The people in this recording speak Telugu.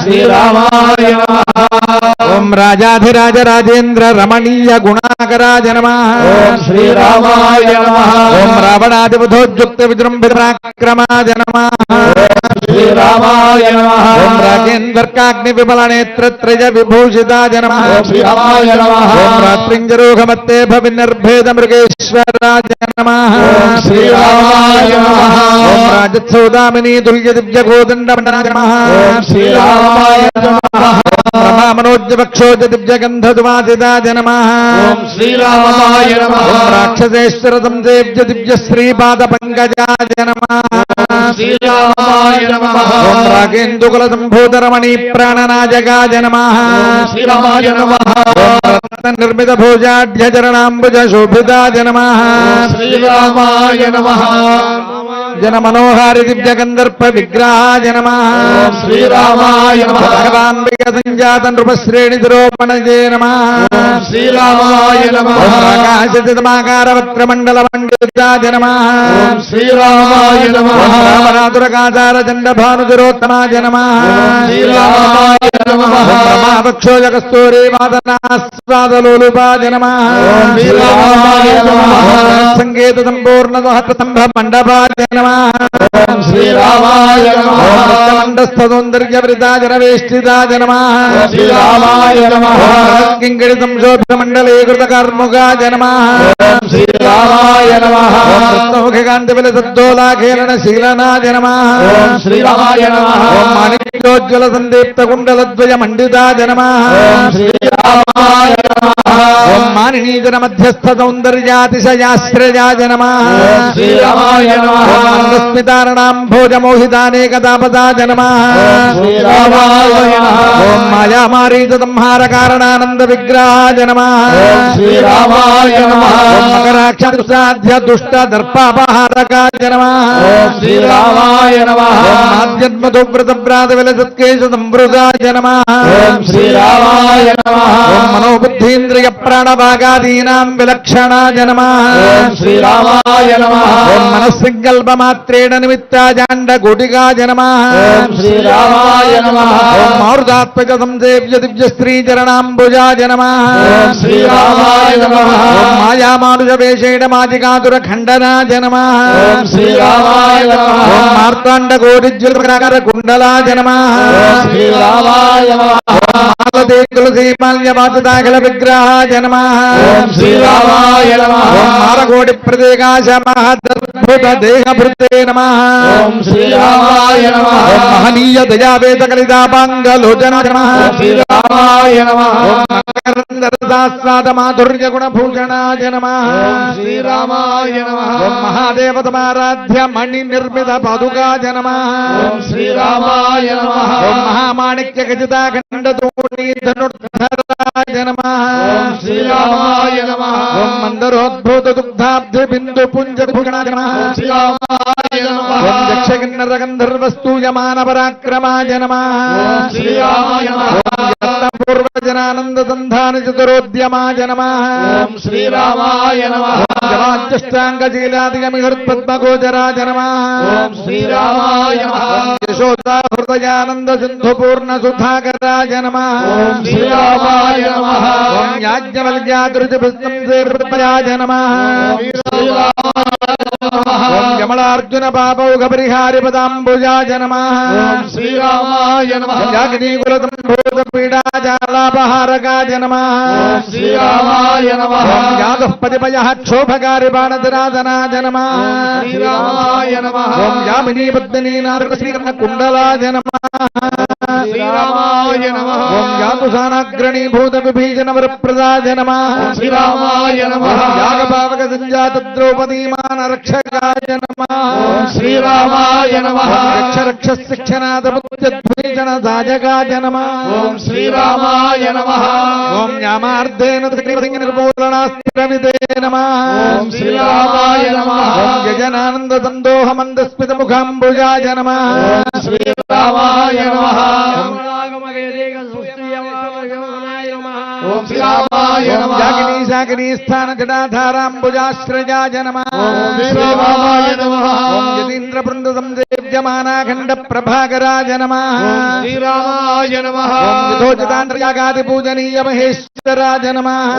శ్రీరామాయ ఓం రాజాధిరాజ రాజేంద్ర రమణీయ గుణాకరాజ నమః. శ్రీరామాయ ఓం రావణాదిబుధోద్యుక్త విజృంభిత పరాక్రమాజ నమః. శ్రీరామాయ నమః ఓం రాజేంద్రకాగ్ని విమల నేత్రత్రయ విభూషితాజ నమః ఓం శ్రీరామాయ నమః ఓం రాత్రింజరోగమత్తే భవినిర్భేద మృగేశ్వరాజ నమః ఓం శ్రీరామాయ నమః ఓం రాజత్సౌదామిని దుర్య దివ్య గోదండ మండనాజ నమః ఓం శ్రీరామాయ నమః రమా మనోజ్య వక్షోజ దివ్య గంధదువాసితాజ నమః ఓం శ్రీరామాయ నమః ఓం రాక్షసేశ్వర సంసేవ్య దివ్య శ్రీపాద పంకజాజ నమః శ్రీరామాయ నమః ఓం రాగేందుకుల సంభూతరమణి ప్రాణనాజగాజ నమః ఓం శ్రీరామాయ నమః రత్న నిర్మిత భోజాఢ్యచరణాంబుజ శోభితాజ నమః శ్రీరామాయ నమః జన మనోహారి దివ్య గంధర్ప విగ్రహాజ నమః శ్రీరామాయ నమః భగవాన్విక సంజాత నృపశ్రేణి ద్రోపణజే నమః శ్రీరామాయ నమః ఆకాశమాకార వక్రమండల మండితాజ నమః ఓం శ్రీరామాయ నమః శ్రీరామాయ నమః శ్రీరామాయ నమః. సంగీత సంపూర్ణ నమః. ఓం శ్రీరామాయ నమః మండస్థౌందర్య వృతాజన వేష్టితాజ నమః. ఓం శ్రీరామాయ నమః కింకడి సంశోభ్య మండలీకృత కర్ముగాజ నమః. ఓం శ్రీరామాయ నమః కాంతి బలి సద్దోలాఖేళన శీలనాజ నమః. శ్రీరామాయ నమః ఓం సందీప్త కుండలద్వయ మండితాజ నమః ఓం మానినీజన మధ్యస్థ సౌందర్యాతిశయాశ్రయాజ నమః ఓం మాయామారీత సంహార కారణానంద విగ్రహాజ నమః దుష్ట దర్పాపహారకాజ నమః శ్రీరామాయ నమః ఓం ఆద్యత్మతో వ్రత వ్రాత విల సత్కేశ సంవృతాజ నమః ఓం శ్రీరామాయ నమః ఓం మనోబుద్ధీంద్రియ ప్రాణభాగాదీనాం విలక్షణాజ నమః ఓం శ్రీరామాయ నమః ఓం మనస్సంకల్పమాత్రేణ నిమిత్తాజాండ గుటికాజ నమః ఓం శ్రీరామాయ నమః ఓం మారుతాత్మక సంసేవ్య దివ్య స్త్రీ చరణాంబుజాజ నమః ఓం శ్రీరామాయ మాలతే తులసీ మాల్య వాసుదాగల విగ్రహాజ నమః శ్రీరామాయ నమః ఓం మారకోటి ప్రదేకాశ మహదద్భుత దేహభృతే నమః శ్రీరామాయ నమః మహనీయ దయావేద కలితాపాంగలోచన నమః శ్రీరామాయ నమః ఓం మకరందరసాస్వాద మాధుర్య గుణభూషణాజ నమః శ్రీరామాయ నమః ఓం మహాదేవ సమారాధ్య మణి నిర్మిత పాదుకాజ నమః శ్రీరామాయ నమః మహామాణిక్య గజితాఖండ తోణి ధనుర్ధరాజ నమః శ్రీరామాయ నమః మందరోద్భూత దుగ్ధాబ్ధి బిందు పుంజ భుగణాజ నమః శ్రీరామాయ నమః ఓం యక్షకిన్నర గంధర్వస్తూయమాన పరాక్రమాజ నమః శ్రీరామాయ నమః పూర్వజనానంద సంధాన చతురోద్యమాజ నమః ఓం శ్రీరామాయ నమః జవాజ్యష్టాంగశీలాదిగమిహృత్పద్మగోచరాజ నమః ఓం శ్రీరామాయ నమః యశోదా హృదయానంద సింధు పూర్ణ సుధాకరాజ నమః ఓం శ్రీరామాయ నమః ఓం యాజ్ఞవల్క్యాదృతిభిస్తం శ్రీరాజ నమః ఓం యమలార్జున పాపౌఘ పరిహారి పదాంబుజాజ నమః ఓం శ్రీరామాయ నమః యాజ్ఞీకుల సంభూత పీడాజాలాపహారకాజ నమః ఓం శ్రీరామాయ నమః ఓం యాదుఃపతిపయ క్షోభకారి బాణధనాదనాజ నమః శ్రీరామాయ నమః ఓం యామినీ పద్మినీ నారక శ్రీకర్ణ కుండలాజ నమః శ్రీరామాయ నమః. ఓం యాతు సానాగ్రణీ భూత విభీషణ వరప్రదాజ నమః ఓం శ్రీరామాయ నమః. ఓం యాగపావక సంజాత ద్రౌపదీమాన రక్షకాజ నమః. ఓం శ్రీరామాయ నమః. రక్ష రక్ష శిక్షనాథ బుద్ధ్యద్భూషణ సాజగాజ నమః. ఓం శ్రీరామాయ నమః. ఓం యామార్ధేన త్రికృతింగ నిర్మూలనాస్త్ర విదే నమః. ఓం శ్రీరామాయ నమః. ఓం యజనానంద సందోహ మందస్మిత ముఖాంబుజాజ నమః ఓం శ్రీరామాయ నమః ఓం శ్రీరామాయ నమః. జాగినీ శాకినీ స్థాన జటాధారాంబుజాశ్రయాయ నమ ఓం శ్రీరామాయ నమః. ఓం యతీంద్ర బృందం దేవ్యమానాఖండ ప్రభాకరాయ నమ శ్రీరామాయ నమః. ఓం యథోచితాంధ్రయాగాది పూజనీయ మహేశ్వరాయ నమ